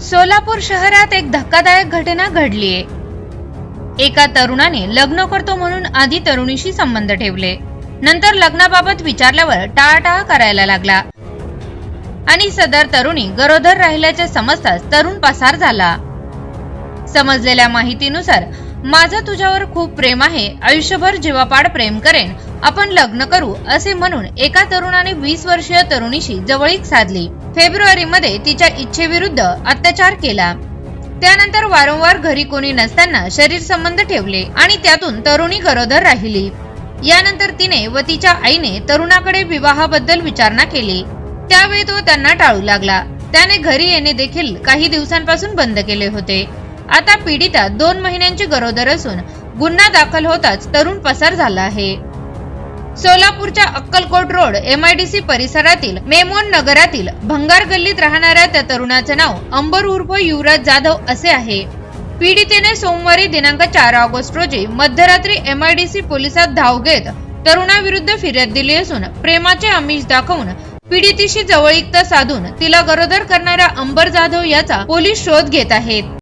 सोलापूर शहरात एक धक्कादायक घटना घडलीये. एका तरुणाने लग्न करतो म्हणून आधी तरुणीशी संबंध ठेवले. नंतर लग्नाबाबत विचारल्यावर टाळाटाळ करायला लागला. आणि सदर तरुणी गरोदर राहिल्याचे समजताच तरुण पसार झाला. समजलेल्या माहितीनुसार माझं तुझ्यावर खूप प्रेम आहे. आयुष्यभर जीवापाड प्रेम करेन. आपण लग्न करू असे म्हणून एका तरुणाने वीस वर्षीय तरुणीशी जवळीक साधली. फेब्रुवारी मध्ये तिच्या इच्छेविरुद्ध अत्याचार केला. त्यानंतर वारंवार घरी कोणी नसताना शरीर संबंध ठेवले आणि त्यातून तरुणी गरोदर राहिली. यानंतर तिने व तिच्या आईने तरुणाकडे विवाहाबद्दल विचारणा केली. त्यावेळी तो त्यांना टाळू लागला. त्याने घरी येणे देखील काही दिवसांपासून बंद केले होते. आता पीडिता दोन महिन्यांची गरोदर असून गुन्हा दाखल होताच तरुण पसार झाला आहे. सोलापूरच्या अक्कलकोट रोड एमआयडीसी परिसरातील मेमोन नगरातील भंगार गल्लीत राहणाऱ्या त्या तरुणाचे नाव अंबर उर्फ युवराज जाधव असे आहे. पीडितेने सोमवारी दिनांक चार ऑगस्ट रोजी मध्यरात्री एमआयडीसी पोलिसात धाव घेत तरुणाविरुद्ध फिर्याद दिली असून प्रेमाचे आमिष दाखवून पीडितीशी जवळीकता साधून तिला गरोदर करणाऱ्या अंबर जाधव याचा पोलीस शोध घेत आहेत.